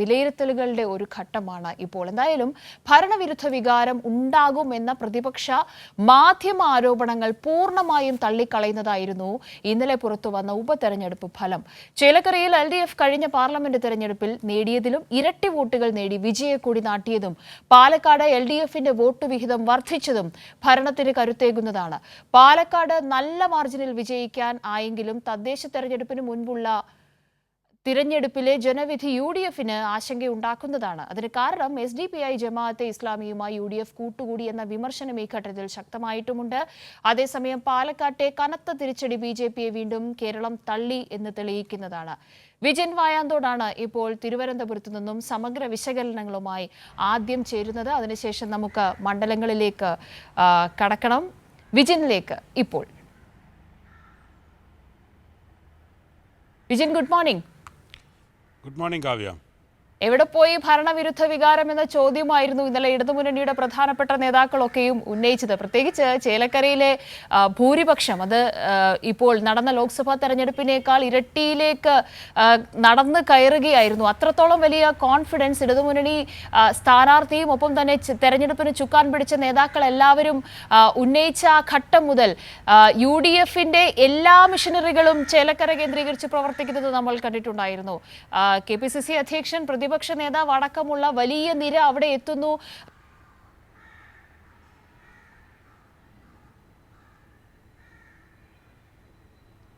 വിലയിരുത്തലുകളുടെ ഒരു ഘട്ടമാണ് ഇപ്പോൾ. എന്തായാലും ഭരണവിരുദ്ധ വികാരം ഉണ്ടാകുമെന്ന പ്രതിപക്ഷ മാധ്യമ ആരോപണങ്ങൾ പൂർണമായും തള്ളിക്കളയുന്നതായിരുന്നു ഇന്നലെ പുറത്തു വന്ന ഉപതെരഞ്ഞെടുപ്പ് ഫലം. ചേലക്കരയിൽ എൽ ഡി എഫ് കഴിഞ്ഞ പാർലമെന്റ് തെരഞ്ഞെടുപ്പിൽ നേടിയതിലും ഇരട്ടി വോട്ടുകൾ നേടി വിജയക്കൂടി നാട്ടിയതും പാലക്കാട് എൽ ഡി എഫിന്റെ വോട്ട് വിഹിതം വർദ്ധിച്ചതും ഭരണത്തിന് കരുത്തേകുന്നതാണ്. പാലക്കാട് നല്ല മാർജിനിൽ വിജയിക്കാൻ ആയെങ്കിലും തദ്ദേശ തെരഞ്ഞെടുപ്പിന് മുൻപുള്ള തിരഞ്ഞെടുപ്പിലെ ജനവിധി യു ഡി എഫിന് ആശങ്കയുണ്ടാക്കുന്നതാണ്. അതിന് കാരണം S D P I Jamaat ഇസ്ലാമിയുമായി U D F കൂട്ടുകൂടി എന്ന വിമർശനം ഈ ഘട്ടത്തിൽ ശക്തമായിട്ടുമുണ്ട്. അതേസമയം പാലക്കാട്ടെ കനത്ത തിരിച്ചടി ബി ജെ പിയെ വീണ്ടും കേരളം തള്ളി എന്ന് തെളിയിക്കുന്നതാണ്. വിജയൻ വായാന്തോടാണ് ഇപ്പോൾ തിരുവനന്തപുരത്ത് നിന്നും സമഗ്ര വിശകലനങ്ങളുമായി ആദ്യം ചേരുന്നത്. അതിനുശേഷം നമുക്ക് മണ്ഡലങ്ങളിലേക്ക് കടക്കണം. വിജയനിലേക്ക് ഇപ്പോൾ. Vijayan good morning. Good morning Kavya എവിടെ പോയി ഭരണവിരുദ്ധ വികാരം എന്ന ചോദ്യമായിരുന്നു ഇന്നലെ ഇടതുമുന്നണിയുടെ പ്രധാനപ്പെട്ട നേതാക്കളൊക്കെയും ഉന്നയിച്ചത്. പ്രത്യേകിച്ച് ചേലക്കരയിലെ ഭൂരിപക്ഷം അത് ഇപ്പോൾ നടന്ന ലോക്സഭാ തെരഞ്ഞെടുപ്പിനേക്കാൾ ഇരട്ടിയിലേക്ക് നടന്നു കയറുകയായിരുന്നു. അത്രത്തോളം വലിയ കോൺഫിഡൻസ് ഇടതുമുന്നണി സ്ഥാനാർത്ഥിയും ഒപ്പം തന്നെ തെരഞ്ഞെടുപ്പിന് ചുക്കാൻ പിടിച്ച നേതാക്കൾ എല്ലാവരും ഉന്നയിച്ച ആ ഘട്ടം മുതൽ യു ഡി എല്ലാ മിഷനറികളും ചേലക്കര കേന്ദ്രീകരിച്ച് പ്രവർത്തിക്കുന്നത് നമ്മൾ കണ്ടിട്ടുണ്ടായിരുന്നു. കെ പി സി സി അധ്യക്ഷൻ പ്രതിപക്ഷ നേതാവ് അടക്കമുള്ള വലിയ നിര അവിടെ എത്തുന്നു.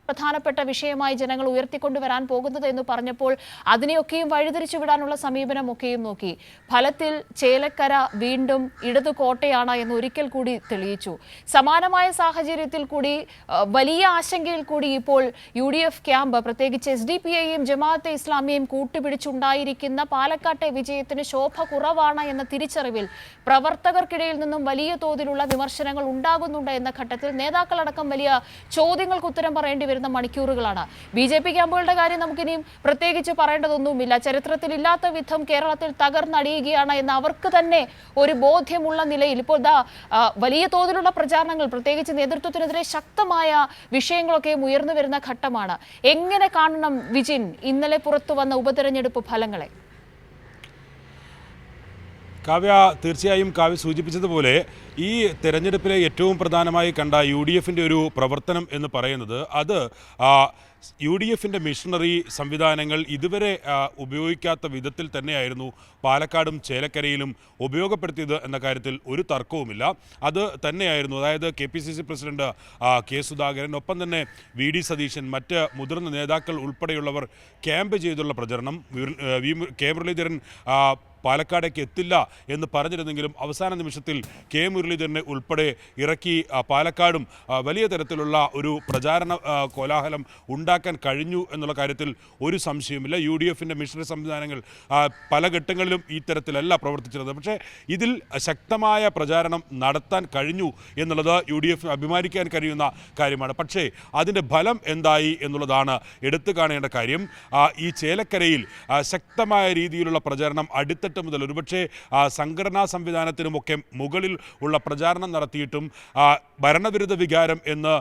പ്രധാനപ്പെട്ട വിഷയമായി ജനങ്ങൾ ഉയർത്തിക്കൊണ്ടുവരാൻ പോകുന്നത് എന്ന് പറഞ്ഞപ്പോൾ അതിനെയൊക്കെയും വഴിതിരിച്ചു വിടാനുള്ള സമീപനമൊക്കെയും നോക്കി. ഫലത്തിൽ ചേലക്കര വീണ്ടും ഇടതു കോട്ടയാണ് എന്ന് ഒരിക്കൽ കൂടി തെളിയിച്ചു. സമാനമായ സാഹചര്യത്തിൽ കൂടി വലിയ ആശങ്കയിൽ കൂടി ഇപ്പോൾ യു ഡി എഫ് ക്യാമ്പ് പ്രത്യേകിച്ച് എസ് ഡി പി ഐയും ജമാഅത്തെ ഇസ്ലാമിയും കൂട്ടുപിടിച്ചുണ്ടായിരിക്കുന്ന പാലക്കാട്ടെ വിജയത്തിന് ശോഭ കുറവാണ് എന്ന തിരിച്ചറിവിൽ പ്രവർത്തകർക്കിടയിൽ നിന്നും വലിയ തോതിലുള്ള വിമർശനങ്ങൾ ഉണ്ടാകുന്നുണ്ട് എന്ന ഘട്ടത്തിൽ നേതാക്കളടക്കം വലിയ ചോദ്യങ്ങൾക്ക് ഉത്തരം പറയേണ്ടി മണിക്കൂറുകളാണ്. ബി ജെ പി ക്യാമ്പുകളുടെ കാര്യം നമുക്കിനിയും പ്രത്യേകിച്ച് പറയേണ്ടതൊന്നുമില്ല. ചരിത്രത്തിൽ ഇല്ലാത്ത വിധം കേരളത്തിൽ തകർന്നടിയുകയാണ് എന്ന് അവർക്ക് തന്നെ ഒരു ബോധ്യമുള്ള നിലയിൽ ഇപ്പോൾ ദാ വലിയ തോതിലുള്ള പ്രചാരണങ്ങൾ പ്രത്യേകിച്ച് നേതൃത്വത്തിനെതിരെ ശക്തമായ വിഷയങ്ങളൊക്കെ ഉയർന്നു വരുന്ന ഘട്ടമാണ്. എങ്ങനെ കാണണം വിജിൻ? ഇന്നലെ പുറത്തു വന്ന ഉപതെരഞ്ഞെടുപ്പ് ഫലങ്ങളെ. കാവ്യ തീർച്ചയായും കാവ്യ സൂചിപ്പിച്ചതുപോലെ ഈ തെരഞ്ഞെടുപ്പിലെ ഏറ്റവും പ്രധാനമായി കണ്ട യു ഒരു പ്രവർത്തനം എന്ന് പറയുന്നത് അത് യു ഡി എഫിന്റെ മിഷണറി സംവിധാനങ്ങൾ ഇതുവരെ ഉപയോഗിക്കാത്ത വിധത്തിൽ തന്നെയായിരുന്നു പാലക്കാടും ചേലക്കരയിലും ഉപയോഗപ്പെടുത്തിയത് എന്ന കാര്യത്തിൽ ഒരു തർക്കവുമില്ല. അത് തന്നെയായിരുന്നു. അതായത് K P C C president K Sudhakaran ഒപ്പം തന്നെ വി ഡി സതീശൻ മറ്റ് മുതിർന്ന നേതാക്കൾ ഉൾപ്പെടെയുള്ളവർ ക്യാമ്പ് ചെയ്തുള്ള പ്രചരണം കെ മുരളീധരൻ പാലക്കാടേക്ക് എത്തില്ല എന്ന് പറഞ്ഞിരുന്നെങ്കിലും അവസാന നിമിഷത്തിൽ കെ മുരളീധരനെ ഉൾപ്പെടെ ഇറക്കി പാലക്കാടും വലിയ തരത്തിലുള്ള ഒരു പ്രചാരണ കോലാഹലം ഉണ്ടാക്കാൻ കഴിഞ്ഞു എന്നുള്ള കാര്യത്തിൽ ഒരു സംശയവുമില്ല. യു ഡി എഫിന്റെ മിഷണറി സംവിധാനങ്ങൾ പല ഘട്ടങ്ങളിലും ഈ തരത്തിലല്ല പ്രവർത്തിച്ചിരുന്നത്. പക്ഷേ ഇതിൽ ശക്തമായ പ്രചാരണം നടത്താൻ കഴിഞ്ഞു എന്നുള്ളത് യു ഡി എഫ് അഭിമാനിക്കാൻ കഴിയുന്ന കാര്യമാണ്. പക്ഷേ അതിന്റെ ഫലം എന്തായി എന്നുള്ളതാണ് എടുത്തു കാണേണ്ട കാര്യം. ഈ ചേലക്കരയിൽ ശക്തമായ രീതിയിലുള്ള പ്രചാരണം അടിത്തട്ട് മുതൽ ഒരുപക്ഷെ സംഘടനാ സംവിധാനത്തിനുമൊക്കെ മുകളിൽ ഉള്ള പ്രചാരണം നടത്തിയിട്ടും ഭരണവിരുദ്ധ വികാരം എന്ന്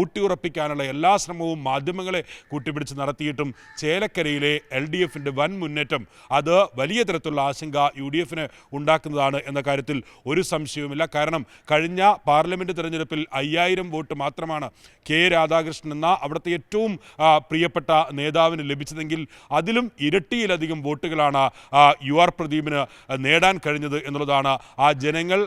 ഊട്ടിയുറപ്പിക്കാനുള്ള എല്ലാ ശ്രമവും മാധ്യമങ്ങളെ കൂട്ടിപ്പിടിച്ച് നടത്തിയിട്ടും ചേലക്കരയിലെ എൽ ഡി എഫിന്റെ വൻ മുന്നേറ്റം അത് വലിയ തരത്തിലുള്ള ആശങ്ക യു ഡി എഫിന് ഉണ്ടാക്കുന്നതാണ് എന്ന കാര്യത്തിൽ ഒരു സംശയവുമില്ല. കാരണം കഴിഞ്ഞ പാർലമെന്റ് തെരഞ്ഞെടുപ്പിൽ അയ്യായിരം വോട്ട് മാത്രമാണ് കെ രാധാകൃഷ്ണൻ എന്ന അവിടുത്തെ ഏറ്റവും പ്രിയപ്പെട്ട നേതാവിന് ലഭിച്ചതെങ്കിൽ അതിലും ഇരട്ടിയിലധികം വോട്ടുകളാണ് യു ആർ പ്രദീപിന് നേടാൻ കഴിഞ്ഞത് എന്നുള്ളതാണ് ആ ജനങ്ങൾ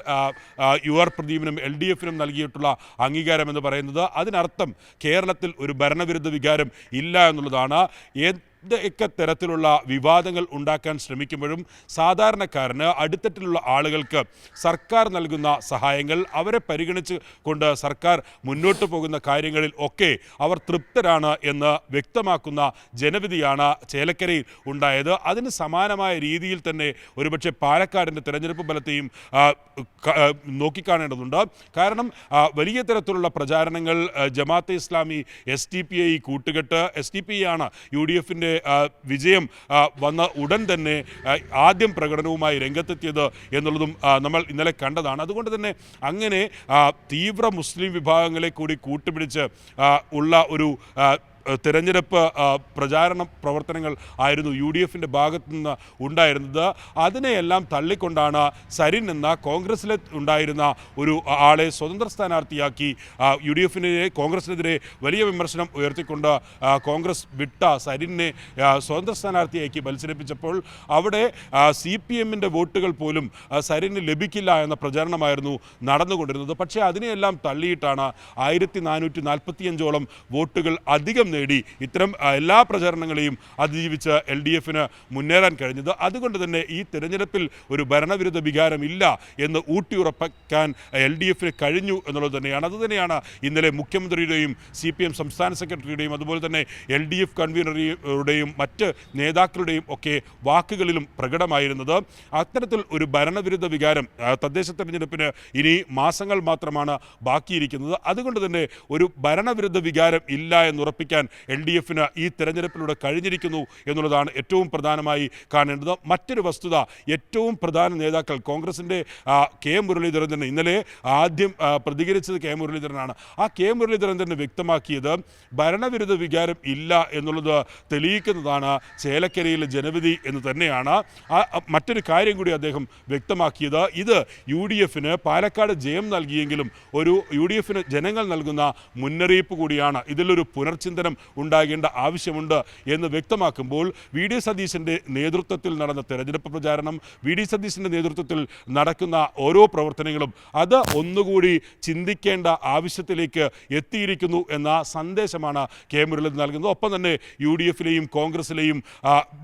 യു ആർ പ്രദീപിനും എൽ ഡി എഫിനും നൽകിയിട്ടുള്ള അംഗീകാരം എന്ന് പറയുന്നത്. അതിനർത്ഥം കേരളത്തിൽ ഒരു ഭരണവിരുദ്ധ ഇല്ല എന്നുള്ളതാണ്. ഒക്കെ തരത്തിലുള്ള വിവാദങ്ങൾ ഉണ്ടാക്കാൻ ശ്രമിക്കുമ്പോഴും സാധാരണക്കാരന് അടിത്തട്ടിലുള്ള ആളുകൾക്ക് സർക്കാർ നൽകുന്ന സഹായങ്ങൾ അവരെ പരിഗണിച്ച് കൊണ്ട് സർക്കാർ മുന്നോട്ട് പോകുന്ന കാര്യങ്ങളിൽ ഒക്കെ അവർ തൃപ്തരാണ് എന്ന് വ്യക്തമാക്കുന്ന ജനവിധിയാണ് ചേലക്കരയിൽ ഉണ്ടായത്. അതിന് സമാനമായ രീതിയിൽ തന്നെ ഒരുപക്ഷെ പാലക്കാടിന്റെ തെരഞ്ഞെടുപ്പ് ഫലത്തെയും നോക്കിക്കാണേണ്ടതുണ്ട്. കാരണം വലിയ തരത്തിലുള്ള പ്രചാരണങ്ങൾ Jamaat-e Islami S T P I കൂട്ടുകെട്ട് എസ് ടി പി ആണ് യു ഡി എഫിന്റെ വിജയം വന്ന ഉടൻ തന്നെ ആദ്യം പ്രകടനവുമായി രംഗത്തെത്തിയത് എന്നുള്ളതും നമ്മൾ ഇന്നലെ കണ്ടതാണ്. അതുകൊണ്ട് തന്നെ അങ്ങനെ തീവ്ര മുസ്ലിം വിഭാഗങ്ങളെ കൂടി കൂട്ടുപിടിച്ച് ഉള്ള ഒരു തെരഞ്ഞെടുപ്പ് പ്രചാരണ പ്രവർത്തനങ്ങൾ ആയിരുന്നു യു ഡി എഫിന്റെ ഭാഗത്തു നിന്ന് ഉണ്ടായിരുന്നത്. അതിനെയെല്ലാം തള്ളിക്കൊണ്ടാണ് സരിൻ എന്ന കോൺഗ്രസ്സിലെ ഉണ്ടായിരുന്ന ഒരു ആളെ സ്വതന്ത്ര സ്ഥാനാർത്ഥിയാക്കി യു ഡി എഫിനെതിരെ കോൺഗ്രസിനെതിരെ വലിയ വിമർശനം ഉയർത്തിക്കൊണ്ട് കോൺഗ്രസ് വിട്ട സരിനെ സ്വതന്ത്ര സ്ഥാനാർത്ഥിയാക്കി മത്സരിപ്പിച്ചപ്പോൾ അവിടെ സി പി എമ്മിന്റെ വോട്ടുകൾ പോലും സരിന് ലഭിക്കില്ല എന്ന പ്രചാരണമായിരുന്നു നടന്നുകൊണ്ടിരുന്നത്. പക്ഷേ അതിനെയെല്ലാം തള്ളിയിട്ടാണ് ആയിരത്തി നാനൂറ്റി നാൽപ്പത്തിയഞ്ചോളം വോട്ടുകൾ അധികം നേടി ഇത്തരം എല്ലാ പ്രചാരണങ്ങളെയും അതിജീവിച്ച എൽ ഡി എഫിന് മുന്നേറാൻ കഴിഞ്ഞത്. അതുകൊണ്ട് തന്നെ ഈ തിരഞ്ഞെടുപ്പിൽ ഒരു ഭരണവിരുദ്ധ വികാരം ഇല്ല എന്ന് ഊട്ടിയുറപ്പിക്കാൻ എൽ ഡി എഫിന് കഴിഞ്ഞു എന്നുള്ളത് തന്നെയാണ്. അതുതന്നെയാണ് ഇന്നലെ മുഖ്യമന്ത്രിയുടെയും സി പി എം സംസ്ഥാന സെക്രട്ടറിയുടെയും അതുപോലെ തന്നെ എൽ ഡി എഫ് കൺവീനറുടെയും മറ്റ് നേതാക്കളുടെയും ഒക്കെ വാക്കുകളിലും പ്രകടമായിരുന്നത്. അത്തരത്തിൽ ഒരു ഭരണവിരുദ്ധ വികാരം തദ്ദേശ തെരഞ്ഞെടുപ്പിന് ഇനി മാസങ്ങൾ മാത്രമാണ് ബാക്കിയിരിക്കുന്നത്. അതുകൊണ്ട് തന്നെ ഒരു ഭരണവിരുദ്ധ വികാരം ഇല്ല എന്നുറപ്പിക്കാൻ എൽ ഡി എഫിന് ഈ തെരഞ്ഞെടുപ്പിലൂടെ കഴിഞ്ഞിരിക്കുന്നു എന്നുള്ളതാണ് ഏറ്റവും പ്രധാനമായി കാണേണ്ടത്. മറ്റൊരു വസ്തുത ഏറ്റവും പ്രധാന നേതാക്കൾ കോൺഗ്രസിന്റെ കെ മുരളീധരൻ തന്നെ ഇന്നലെ ആദ്യം പ്രതികരിച്ചത് കെ മുരളീധരനാണ്. ആ കെ മുരളീധരൻ തന്നെ വ്യക്തമാക്കിയത് ഭരണവിരുദ്ധ വികാരം ഇല്ല എന്നുള്ളത് തെളിയിക്കുന്നതാണ് ചേലക്കരയിലെ ജനവിധി എന്ന് തന്നെയാണ്. മറ്റൊരു കാര്യം കൂടി അദ്ദേഹം വ്യക്തമാക്കിയത്. ഇത് യു ഡി എഫിന് പാലക്കാട് ജയം നൽകിയെങ്കിലും ഒരു യു ഡി എഫിന് ജനങ്ങൾ നൽകുന്ന മുന്നറിയിപ്പ് കൂടിയാണ്. ഇതിലൊരു പുനർചിന്തനം ഉണ്ടാകേണ്ട ആവശ്യമുണ്ട് എന്ന് വ്യക്തമാക്കുമ്പോൾ വി ഡി സതീശന്റെ നേതൃത്വത്തിൽ നടന്ന തെരഞ്ഞെടുപ്പ് പ്രചാരണം വി ഡി സതീശന്റെ നേതൃത്വത്തിൽ നടക്കുന്ന ഓരോ പ്രവർത്തനങ്ങളും അത് ഒന്നുകൂടി ചിന്തിക്കേണ്ട ആവശ്യത്തിലേക്ക് എത്തിയിരിക്കുന്നു എന്ന സന്ദേശമാണ് കെ മുരളീധരൻ നൽകുന്നത്. ഒപ്പം തന്നെ യു ഡി എഫിലെയും കോൺഗ്രസിലെയും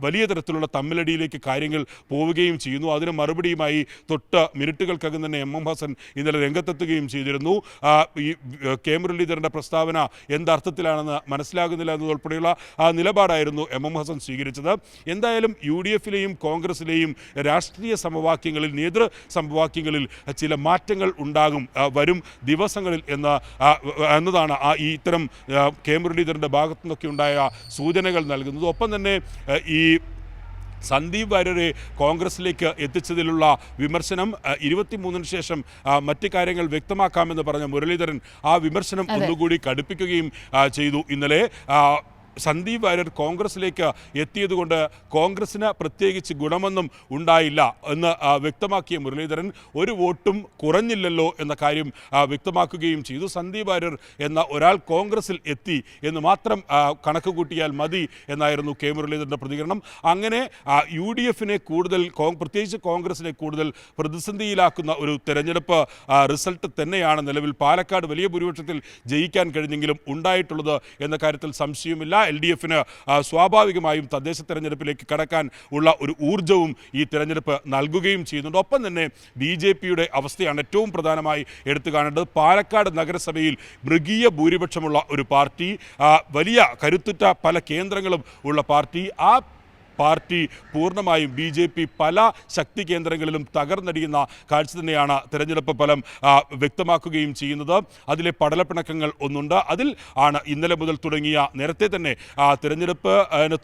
വലിയ തരത്തിലുള്ള തമ്മിലടിയിലേക്ക് കാര്യങ്ങൾ പോവുകയും ചെയ്യുന്നു. അതിന് മറുപടിയുമായി തൊട്ട് മിനിറ്റുകൾക്കകം തന്നെ എം എം ഹസൻ ഇന്നലെ രംഗത്തെത്തുകയും ചെയ്തിരുന്നു. ഈ കെ മുരളീധരന്റെ പ്രസ്താവന എന്തർത്ഥത്തിലാണെന്ന് മനസ്സിലാകുന്നില്ല എന്നതുൾപ്പെടെയുള്ള ആ നിലപാടായിരുന്നു എം എം ഹസൻ സ്വീകരിച്ചത്. എന്തായാലും യു ഡി എഫിലെയും കോൺഗ്രസിലെയും രാഷ്ട്രീയ സമവാക്യങ്ങളിൽ നേതൃ സമവാക്യങ്ങളിൽ ചില മാറ്റങ്ങൾ ഉണ്ടാകും വരും ദിവസങ്ങളിൽ എന്ന എന്നതാണ് ആ ഈ ഇത്തരം കെ മുരളീധരന്റെ ഭാഗത്തു നിന്നൊക്കെ ഉണ്ടായ സൂചനകൾ നൽകുന്നത്. ഒപ്പം തന്നെ ഈ സന്ദീപ് വാര്യരെ കോൺഗ്രസിലേക്ക് എത്തിച്ചതിലുള്ള വിമർശനം ഇരുപത്തിമൂന്നിന് ശേഷം മറ്റു കാര്യങ്ങൾ വ്യക്തമാക്കാമെന്ന് പറഞ്ഞ മുരളീധരൻ ആ വിമർശനം ഒന്നുകൂടി കടുപ്പിക്കുകയും ചെയ്തു. ഇന്നലെ സന്ദീപ് വാര്യർ കോൺഗ്രസിലേക്ക് എത്തിയതുകൊണ്ട് കോൺഗ്രസിന് പ്രത്യേകിച്ച് ഗുണമൊന്നും ഉണ്ടായില്ല എന്ന് വ്യക്തമാക്കിയ മുരളീധരൻ ഒരു വോട്ടും കുറഞ്ഞില്ലല്ലോ എന്ന കാര്യം വ്യക്തമാക്കുകയും ചെയ്തു. സന്ദീപ് വാര്യർ എന്ന ഒരാൾ കോൺഗ്രസിൽ എത്തി എന്ന് മാത്രം കണക്ക് കൂട്ടിയാൽ മതി എന്നായിരുന്നു കെ മുരളീധരന്റെ പ്രതികരണം. അങ്ങനെ യു ഡി എഫിനെ കൂടുതൽ പ്രത്യേകിച്ച് കോൺഗ്രസിനെ കൂടുതൽ പ്രതിസന്ധിയിലാക്കുന്ന ഒരു തെരഞ്ഞെടുപ്പ് റിസൾട്ട് തന്നെയാണ് നിലവിൽ പാലക്കാട് വലിയ ഭൂരിപക്ഷത്തിൽ ജയിക്കാൻ കഴിഞ്ഞെങ്കിലും ഉണ്ടായിട്ടുള്ളത് എന്ന കാര്യത്തിൽ സംശയമില്ല എൽ ഡി എഫിന് സ്വാഭാവികമായും തദ്ദേശ തെരഞ്ഞെടുപ്പിലേക്ക് കടക്കാൻ ഉള്ള ഒരു ഊർജവും ഈ തെരഞ്ഞെടുപ്പ് നൽകുകയും ചെയ്യുന്നുണ്ട്. ഒപ്പം തന്നെ ബി ജെ പിയുടെ അവസ്ഥയാണ് ഏറ്റവും പ്രധാനമായി എടുത്തു കാണേണ്ടത്. പാലക്കാട് നഗരസഭയിൽ മൃഗീയ ഭൂരിപക്ഷമുള്ള ഒരു പാർട്ടി വലിയ കരുത്തുറ്റ പല കേന്ദ്രങ്ങളും ഉള്ള പാർട്ടി. ആ പാർട്ടി പൂർണമായും ബി ജെ പി പല ശക്തി കേന്ദ്രങ്ങളിലും തകർന്നടിയുന്ന കാഴ്ച തന്നെയാണ് തെരഞ്ഞെടുപ്പ് ഫലം വ്യക്തമാക്കുകയും ചെയ്യുന്നത്. അതിലെ പടലപ്പിണക്കങ്ങൾ ഒന്നുണ്ട്. അതിൽ ആണ് ഇന്നലെ മുതൽ തുടങ്ങിയ നേരത്തെ തന്നെ തിരഞ്ഞെടുപ്പ്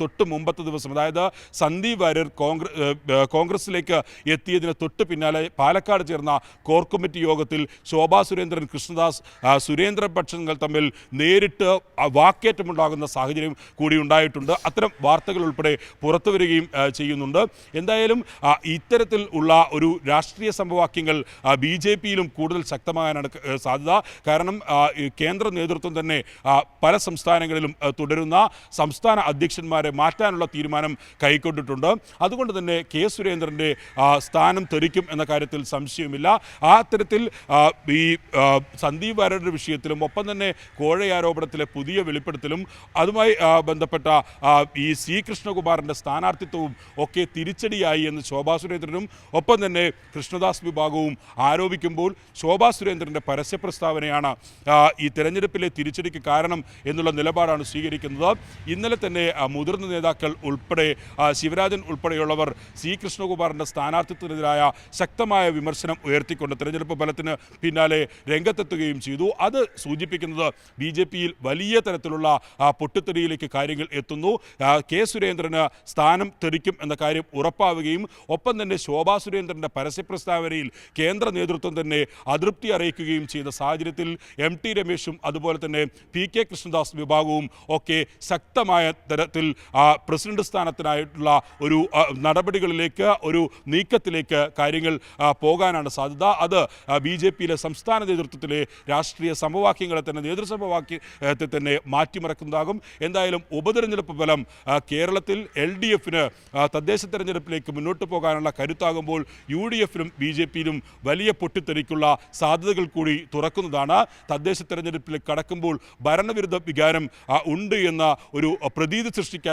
തൊട്ട് മുമ്പത്തെ ദിവസം അതായത് സന്ദീപ് വാര്യർ കോൺഗ്രസ് കോൺഗ്രസിലേക്ക് എത്തിയതിന് തൊട്ട് പിന്നാലെ പാലക്കാട് ചേർന്ന കോർ കമ്മിറ്റി യോഗത്തിൽ ശോഭാ സുരേന്ദ്രൻ കൃഷ്ണദാസ് സുരേന്ദ്ര പക്ഷങ്ങൾ തമ്മിൽ നേരിട്ട് വാക്കേറ്റമുണ്ടാകുന്ന സാഹചര്യം കൂടി ഉണ്ടായിട്ടുണ്ട്. അത്തരം വാർത്തകൾ ഉൾപ്പെടെ വരികയും ചെയ്യുന്നുണ്ട്. എന്തായാലും ഇത്തരത്തിൽ ഉള്ള ഒരു രാഷ്ട്രീയ സമവാക്യങ്ങൾ ബി ജെ പിയിലും കൂടുതൽ ശക്തമാകാനാണ് സാധ്യത. കാരണം കേന്ദ്ര നേതൃത്വം തന്നെ പല സംസ്ഥാനങ്ങളിലും തുടരുന്ന സംസ്ഥാന അധ്യക്ഷന്മാരെ മാറ്റാനുള്ള തീരുമാനം കൈക്കൊണ്ടിട്ടുണ്ട്. അതുകൊണ്ട് തന്നെ കെ സുരേന്ദ്രന്റെ സ്ഥാനം തെറിക്കും എന്ന കാര്യത്തിൽ സംശയമില്ല ആ തരത്തിൽ ഈ സന്ദീപ് വാര്യരുടെ വിഷയത്തിലും ഒപ്പം തന്നെ കോഴയാരോപണത്തിലെ പുതിയ വെളിപ്പെടുത്തലും അതുമായി ബന്ധപ്പെട്ട ഈ സി കൃഷ്ണകുമാറിന്റെ സ്ഥാനാർത്ഥിത്വവും ഒക്കെ തിരിച്ചടിയായി എന്ന് ശോഭാ സുരേന്ദ്രനും ഒപ്പം തന്നെ കൃഷ്ണദാസ് വിഭാഗവും ആരോപിക്കുമ്പോൾ ശോഭാ സുരേന്ദ്രന്റെ പരസ്യ പ്രസ്താവനയാണ് ഈ തെരഞ്ഞെടുപ്പിലെ തിരിച്ചടിക്ക് കാരണം എന്നുള്ള നിലപാടാണ് സ്വീകരിക്കുന്നത്. ഇന്നലെ തന്നെ മുതിർന്ന നേതാക്കൾ ഉൾപ്പെടെ ശിവരാജൻ ഉൾപ്പെടെയുള്ളവർ സി കൃഷ്ണകുമാറിന്റെ സ്ഥാനാർത്ഥിത്വത്തിനെതിരായ ശക്തമായ വിമർശനം ഉയർത്തിക്കൊണ്ട് തെരഞ്ഞെടുപ്പ് ഫലത്തിന് പിന്നാലെ രംഗത്തെത്തുകയും ചെയ്തു. അത് സൂചിപ്പിക്കുന്നത് ബി വലിയ തരത്തിലുള്ള പൊട്ടിത്തെറിയിലേക്ക് കാര്യങ്ങൾ എത്തുന്നു. കെ സുരേന്ദ്രന് സ്ഥാനം തെറിക്കും എന്ന കാര്യം ഉറപ്പാവുകയും ഒപ്പം തന്നെ ശോഭാ സുരേന്ദ്രന്റെ പരസ്യ പ്രസ്താവനയിൽ കേന്ദ്ര നേതൃത്വം തന്നെ അതൃപ്തി അറിയിക്കുകയും ചെയ്ത സാഹചര്യത്തിൽ എം ടി രമേശും അതുപോലെ തന്നെ പി കെ കൃഷ്ണദാസ് വിഭാഗവും ഒക്കെ ശക്തമായ തരത്തിൽ പ്രസിഡന്റ് സ്ഥാനത്തിനായിട്ടുള്ള ഒരു നടപടികളിലേക്ക് ഒരു നീക്കത്തിലേക്ക് കാര്യങ്ങൾ പോകാനാണ് സാധ്യത. അത് ബി ജെ പിയിലെ സംസ്ഥാന നേതൃത്വത്തിലെ രാഷ്ട്രീയ സമവാക്യങ്ങളെ തന്നെ നേതൃസമവാക്യത്തെ തന്നെ മാറ്റിമറക്കുന്നതാകും. എന്തായാലും ഉപതെരഞ്ഞെടുപ്പ് ഫലം കേരളത്തിൽ എൽ ഡി എഫിന് തദ്ദേശ തെരഞ്ഞെടുപ്പിലേക്ക് മുന്നോട്ട് പോകാനുള്ള കരുത്താകുമ്പോൾ യു ഡി എഫിനും ബി ജെ പിയിലും വലിയ പൊട്ടിത്തെറിക്കുള്ള സാധ്യതകൾ കൂടി തുറക്കുന്നതാണ്. തദ്ദേശ തെരഞ്ഞെടുപ്പിൽ കടക്കുമ്പോൾ ഭരണവിരുദ്ധ വികാരം ഉണ്ട് എന്ന ഒരു പ്രതീതി സൃഷ്ടിക്കാൻ